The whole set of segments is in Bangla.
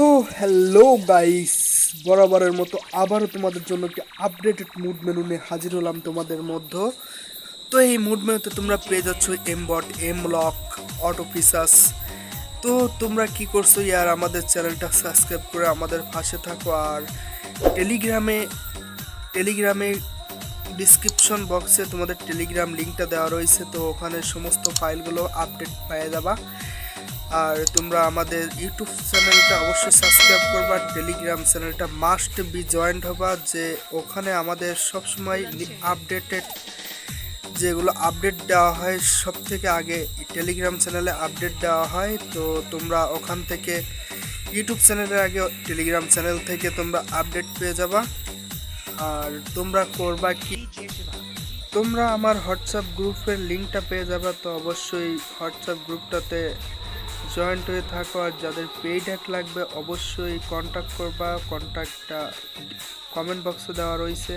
তো হ্যালো গাইস বরাবরের মতো আবারও তোমাদের জন্য একটি আপডেটেড মুড মেনু নিয়ে হাজির হলাম তোমাদের মধ্যে। তো এই মুড মেনুতে তোমরা পেয়ে যাচ্ছ aim bot aim lock auto ফিসাস তো তোমরা কি করছ ইয়ার, আমাদের চ্যানেলটা সাবস্ক্রাইব করে আমাদের পাশে থাকো আর টেলিগ্রামে টেলিগ্রামে ডিসক্রিপশন বক্সে তোমাদের টেলিগ্রাম লিঙ্কটা দেওয়া রয়েছে, তো ওখানে সমস্ত ফাইলগুলো আপডেট পেয়ে যাবা আর তোমরা আমাদের ইউটিউব চ্যানেলটা অবশ্যই সাবস্ক্রাইব করবা, টেলিগ্রাম চ্যানেলটা মাস্ট বি জয়েন্ট হবা, যে ওখানে আমাদের সবসময় আপডেটেড যেগুলো আপডেট দেওয়া হয় সব থেকে আগে টেলিগ্রাম চ্যানেলে আপডেট দেওয়া হয়। তো তোমরা ওখান থেকে ইউটিউব চ্যানেলের আগে টেলিগ্রাম চ্যানেল থেকে তোমরা আপডেট পেয়ে যাবা। আর তোমরা করবা কি? তোমরা আমার হোয়াটসঅ্যাপ গ্রুপের লিঙ্কটা পেয়ে যাবে, তো অবশ্যই হোয়াটসঅ্যাপ গ্রুপটাতে জয়েন্ট হয়ে থাকো আর যাদের পেইড অ্যাড লাগবে অবশ্যই কন্ট্যাক্ট করবা। কন্ট্যাক্টটা কমেন্ট বক্সে দেওয়া রয়েছে।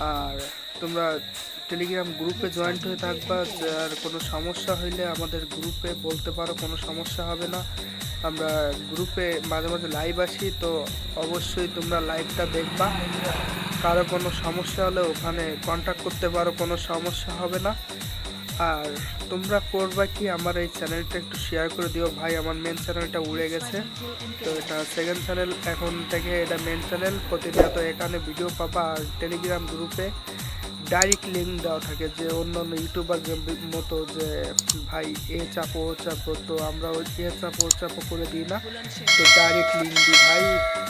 আর তোমরা টেলিগ্রাম গ্রুপে জয়েন্ট হয়ে থাকবা। আর কোনো সমস্যা হইলে আমাদের গ্রুপে বলতে পারো, কোনো সমস্যা হবে না। আমরা গ্রুপে মাঝে মাঝে লাইভ আসি, তো অবশ্যই তোমরা লাইভটা দেখবা। কারও কোনো সমস্যা হলে ওখানে কন্ট্যাক্ট করতে পারো, কোনো সমস্যা হবে না। আর তোমরা করবা কি, আমার এই চ্যানেলটা একটু শেয়ার করে দিও। ভাই, আমার মেন চ্যানেলটা উড়ে গেছে। তো এটা সেকেন্ড চ্যানেল এখন থেকে এটা মেন চ্যানেল প্রতিনিয়ত এখানে ভিডিও পাবা আর টেলিগ্রাম গ্রুপে ডাইরেক্ট লিঙ্ক দেওয়া থাকে যে অন্য অন্য ইউটিউবার মতো যে, ভাই, এ চাপো, ও চাপো। তো আমরা ওই এ চাপো, ও চাপো করে দিই না। তো ডাইরেক্ট লিঙ্ক দিই। ভাই,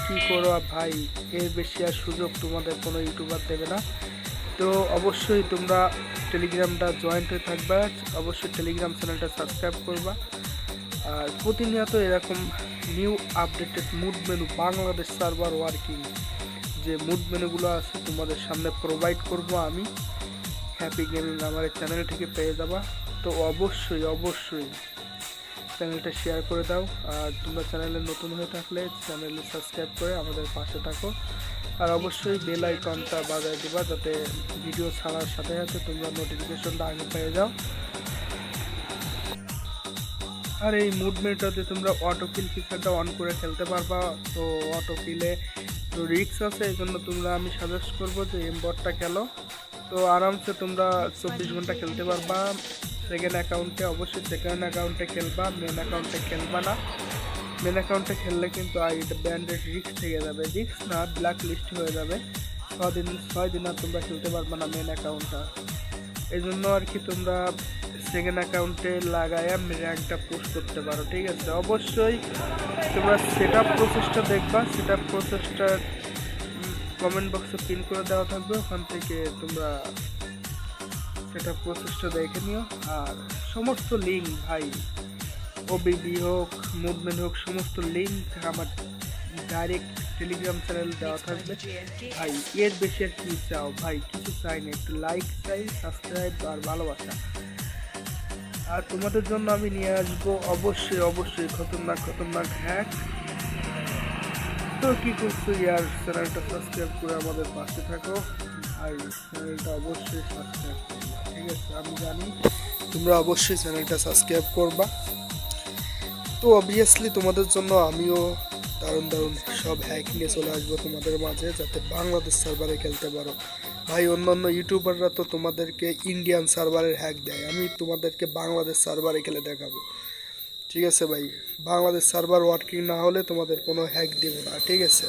কী করো ভাই, এর বেশি আর সুযোগ তোমাদের কোনো ইউটিউবার দেবে না। তো অবশ্যই তোমরা টেলিগ্রামটা জয়েন্ট হয়ে থাকবা, অবশ্যই টেলিগ্রাম চ্যানেলটা সাবস্ক্রাইব করবা। আর প্রতিনিয়ত এরকম new updated mod menu Bangladesh server working যে মুড মেনুগুলো আছে তোমাদের সামনে প্রোভাইড করব আমি। হ্যাপি গেমিং আমার চ্যানেল থেকে পেয়ে যাবা। তো অবশ্যই অবশ্যই চ্যানেলটা শেয়ার করে দাও। আর তোমরা চ্যানেলে নতুন হয়ে থাকলে চ্যানেলে সাবস্ক্রাইব করে আমাদের পাশে থাকো। আর অবশ্যই বেল আইকনটা বাজায় দিবা যাতে ভিডিও ছাড়ার সাথে সাথে তোমরা নোটিফিকেশনটা আগে পেয়ে যাও। আর এই মুভমেন্টটাতে তোমরা অটো কিল ফিচারটা অন করে খেলতে পারবা। তো অটো কিলে তো রিক্স আছে, এই জন্য তোমরা আমি সাজেস্ট করব যে এমবটটা খেলো। তো আরামসে তোমরা চব্বিশ ঘণ্টা খেলতে পারবা। সেকেন্ড অ্যাকাউন্টে অবশ্যই সেকেন্ড অ্যাকাউন্টে খেলবা মেন অ্যাকাউন্টে খেলবা না। মেন অ্যাকাউন্টে খেললে কিন্তু এটা ব্যান্ডেড রিক্স থেকে যাবে। রিক্স না ব্ল্যাক লিস্ট হয়ে যাবে। ছদিন ছয় দিন আর তোমরা খেলতে পারবে না মেন অ্যাকাউন্টটা এই জন্য আর কি তোমরা সেকেন্ড অ্যাকাউন্টে লাগায়া র্যাঙ্কটা পোস্ট করতে পারো, ঠিক আছে? অবশ্যই তোমরা সেট আপ প্রসেসটা দেখবা। সেট আপ প্রসেসটা কমেন্ট বক্সে পিন করে দেওয়া থাকবে। ওখান থেকে তোমরা সেটা প্রসেসটা দেখে নিও। আর সমস্ত লিঙ্ক ভাই ওবিবি হোক মুভমেন্ট হোক, সমস্ত লিঙ্ক আমার ডাইরেক্ট টেলিগ্রাম চ্যানেল দেওয়া থাকবে। ভাই, এর বেশি আর কি চাও? ভাই, কিছু চাই না, একটু লাইক চাই সাবস্ক্রাইব আর ভালোবাসা। আর তোমাদের জন্য আমি নিয়ে আসব অবশ্যই অবশ্যই, খতরনাক খতরনাক হ্যাক তো কি করছ? ইয়ার চ্যানেলটা সাবস্ক্রাইব করে আমাদের পাশে থাকো। আর চ্যানেলটা অবশ্যই সাবস্ক্রাইব করবা, ঠিক আছে? আমি জানি তোমরা অবশ্যই চ্যানেলটা সাবস্ক্রাইব করবা। তো অবভিয়াসলি তোমাদের জন্য আমিও দারুণ দারুণ সব হ্যাক নিয়ে চলে আসব তোমাদের মাঝে, যাতে বাংলাদেশ সার্ভারে খেলতে পারো। ভাই, অন্যান্য ইউটিউবাররা তো তোমাদেরকে ইন্ডিয়ান সার্ভারের হ্যাক দেয়। আমি তোমাদেরকে বাংলাদেশ সার্ভারে খেলে দেখাবো। ঠিক আছে ভাই, বাংলাদেশ সার্ভার ওয়ার্কিং না হলে তোমাদের কোনো হ্যাক দেবো না, ঠিক আছে?